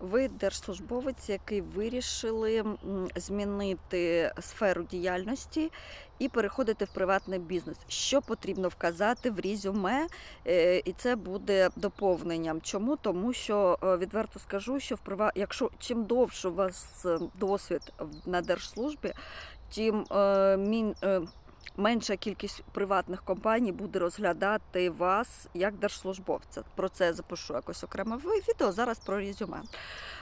Ви держслужбовець, який вирішили змінити сферу діяльності і переходити в приватний бізнес. Що потрібно вказати в резюме, Е, і це буде доповненням. Чому? Тому що е, відверто скажу, що в прива... якщо чим довше у вас е, досвід на держслужбі, тим е, мін... менша кількість приватних компаній буде розглядати вас як держслужбовця. Про це запишу якось окреме відео. Зараз про резюме.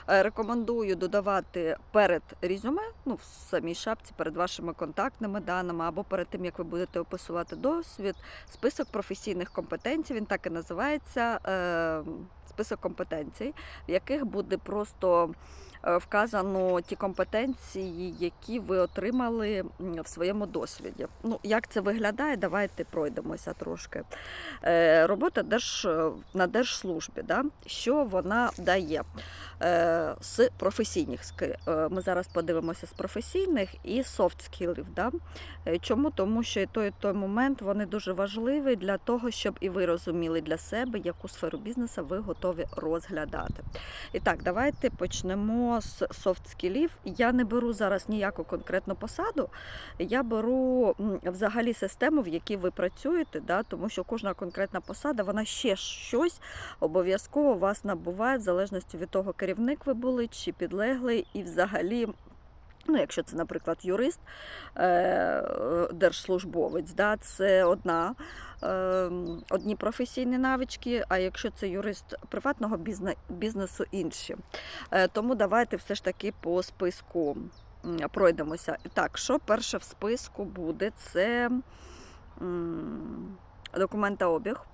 Е, Рекомендую додавати перед резюме, ну в самій шапці, перед вашими контактними даними, або перед тим як ви будете описувати досвід, список професійних компетенцій. Він так і називається. е, Список компетенцій, в яких буде просто е, вказано ті компетенції, які ви отримали в своєму досвіді. Ну, як це виглядає, давайте пройдемося трошки. Робота держ, на держслужбі, да? що вона дає з професійних е, Ми зараз подивимося з професійних і софт скілів. Да? Е, Чому? Тому що той, той момент вони дуже важливі для того, щоб і ви розуміли для себе, яку сферу бізнесу ви готові розглядати. І так, давайте почнемо з софт скілів. Я не беру зараз ніяку конкретну посаду, я беру взагалі систему, в якій ви працюєте, да, тому що кожна конкретна посада, вона ще щось обов'язково вас набуває, в залежності від того, керівник ви були чи підлеглий, і взагалі. Ну, якщо це, наприклад, юрист, е, держслужбовець, да, це одна, е, одні професійні навички, а якщо це юрист приватного бізнесу, інші. Е, Тому давайте все ж таки по списку пройдемося. Так, що перше в списку буде, це документообіг.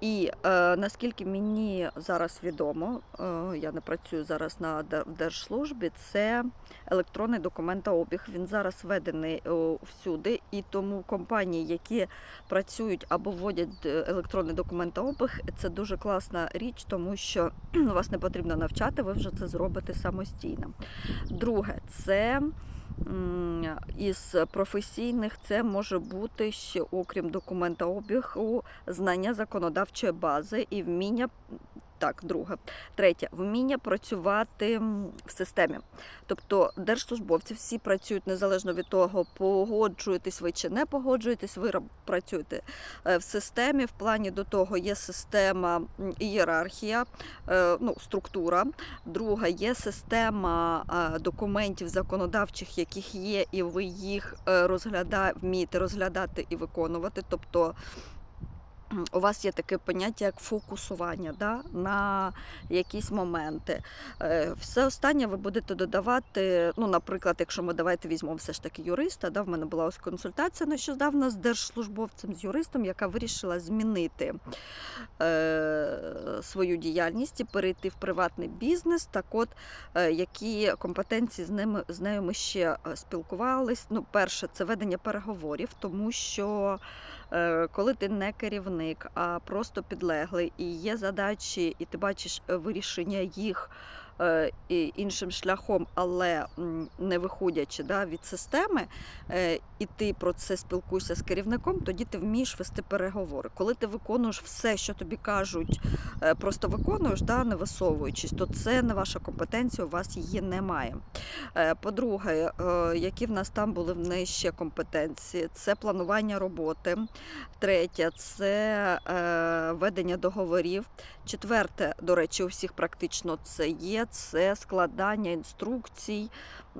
І е, наскільки мені зараз відомо, е, я не працюю зараз на держслужбі, це електронний документообіг. Він зараз введений е, всюди, і тому компанії, які працюють або вводять е, електронний документообіг, це дуже класна річ, тому що вас не потрібно навчати, ви вже це зробите самостійно. Друге, це із професійних це може бути ще, окрім документообігу, знання законодавчої бази і вміння. Так, друге. Третє вміння працювати в системі. Тобто держслужбовці всі працюють незалежно від того, погоджуєтесь ви чи не погоджуєтесь, ви працюєте е, в системі. В плані до того є система ієрархія, е, ну, структура. Друга є система е, документів законодавчих, яких є, і ви їх розгляда... вмієте розглядати і виконувати. Тобто у вас є таке поняття як фокусування да, на якісь моменти. Е, Все останнє ви будете додавати. Ну, наприклад, якщо ми давайте візьмемо все ж таки юриста, да, в мене була ось консультація нещодавно з держслужбовцем, з юристом, яка вирішила змінити е, свою діяльність і перейти в приватний бізнес. Так от, е, які компетенції з ними з нею ми ще е, спілкувались. Ну, перше, це ведення переговорів, тому що е, коли ти не керівник, а просто підлеглий, і є задачі, і ти бачиш вирішення їх. Е, іншим шляхом, але не виходячи да, від системи, е, і ти про це спілкуєшся з керівником, тоді ти вмієш вести переговори. Коли ти виконуєш все, що тобі кажуть, е, просто виконуєш, да, не висовуючись, то це не ваша компетенція, у вас її немає. По-друге, які в нас там були в неї ще компетенції? Це планування роботи. Третє це ведення договорів. Четверте, до речі, у всіх практично це є. Це складання інструкцій.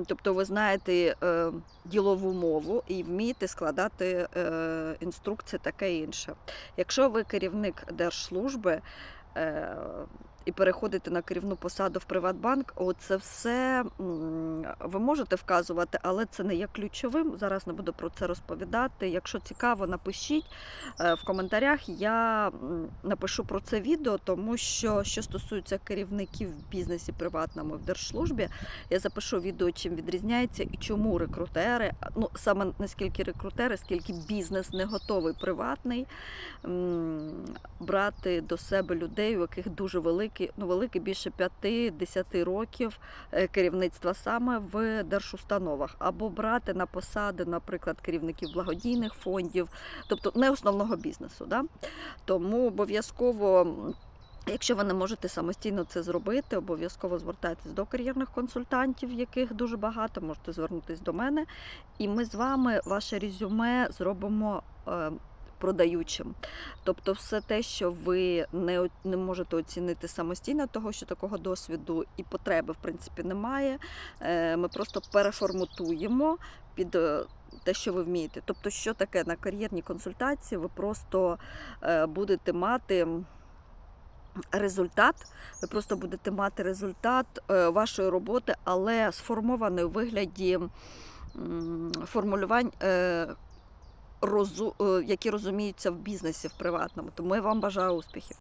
Тобто, ви знаєте е, ділову мову і вмієте складати е, інструкції таке інше. Якщо ви керівник держслужби е, і переходите на керівну посаду в Приватбанк, оце все ви можете вказувати, але це не є ключовим. Зараз не буду про це розповідати. Якщо цікаво, напишіть е, в коментарях. Я напишу про це відео, тому що що стосується керівників в бізнесі приватному в держслужбі, я запишу відео, чим відрізняється і чому рекрутери, ну саме не скільки рекрутери, скільки бізнес не готовий приватний брати до себе людей, у яких дуже великий, ну великий більше 5-10 років е, керівництва саме в держустановах, або брати на посади, наприклад, керівників благодійних фондів, тобто не основного бізнесу. Да? Тому обов'язково. Якщо ви не можете самостійно це зробити, обов'язково звертайтесь до кар'єрних консультантів, яких дуже багато, можете звернутися до мене, і ми з вами ваше резюме зробимо е, продаючим. Тобто, все те, що ви не, не можете оцінити самостійно, того що такого досвіду і потреби в принципі немає. е, Ми просто переформатуємо під. е, Те, що ви вмієте. Тобто, що таке на кар'єрній консультації, ви просто е, будете мати результат. Ви просто будете мати результат вашої роботи, але сформований у вигляді формулювань, які розуміються в бізнесі в приватному. Тому я вам бажаю успіхів.